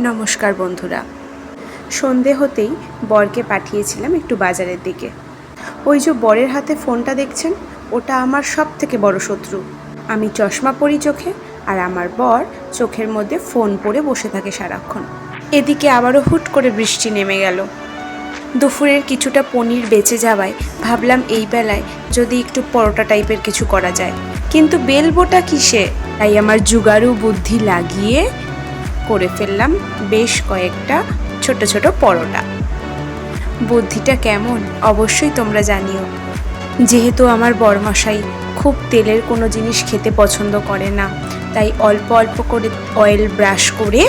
নমস্কার বন্ধুরা। সন্ধে হতেই বরকে পাঠিয়েছিলাম একটু বাজারের দিকে। ওই যে বরের হাতে ফোনটা দেখছেন, ওটা আমার সব থেকে বড় শত্রু। আমি চশমা পরি চোখে আর আমার বর চোখের মধ্যে ফোন পরে বসে থাকে সারাক্ষণ। এদিকে আবারও হুট করে বৃষ্টি নেমে গেল। দুপুরের কিছুটা পনির বেঁচে যাওয়ায় ভাবলাম এই বেলায় যদি একটু পরোটা টাইপের কিছু করা যায়। কিন্তু বেলবোটা কিসে? তাই আমার জুগারু বুদ্ধি লাগিয়ে করে ফেললাম বেশ কয়েকটা ছোট ছোট পরোটা। বুদ্ধিটা কেমন, অবশ্যই তোমরা জানিও। যেহেতু আমার বরমশাই খুব তেলের কোনো জিনিস খেতে পছন্দ করে না, তাই অল্প অল্প করে অয়েল ব্রাশ করে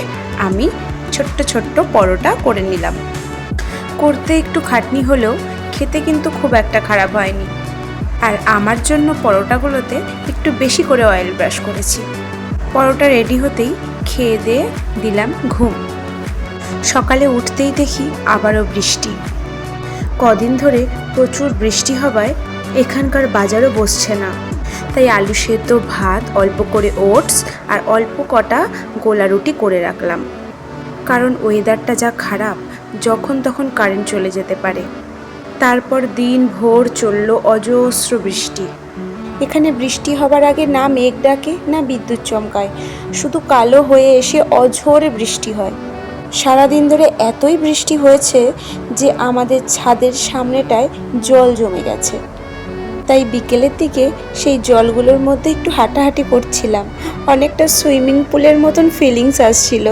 আমি ছোট্ট ছোট্ট পরোটা করে নিলাম। করতে একটু খাটনি হলেও খেতে কিন্তু খুব একটা খারাপ হয়নি। আর আমার জন্য পরোটাগুলোতে একটু বেশি করে অয়েল ব্রাশ করেছি। পরোটা রেডি হতেই খেয়ে দিয়ে দিলাম ঘুম। সকালে উঠতেই দেখি আবারও বৃষ্টি। কদিন ধরে প্রচুর বৃষ্টি হওয়ায় এখানকার বাজারও বসছে না। তাই আলু সেদ্ধ, ভাত, অল্প করে ওটস আর অল্প কটা গোলা রুটি করে রাখলাম। কারণ ওয়েদারটা যা খারাপ, যখন তখন কারেন্ট চলে যেতে পারে। তারপর দিন ভোর চলল অজস্র বৃষ্টি। এখানে বৃষ্টি হবার আগে না মেঘ ডাকে, না বিদ্যুৎ চমকায়। শুধু কালো হয়ে এসে অঝোরে বৃষ্টি হয়। সারাদিন ধরে এতই বৃষ্টি হয়েছে যে আমাদের ছাদের সামনেটায় জল জমে গেছে। তাই বিকেলের দিকে সেই জলগুলোর মধ্যে একটু হাঁটাহাঁটি করছিলাম। অনেকটা সুইমিং পুলের মতন ফিলিংস আসছিল।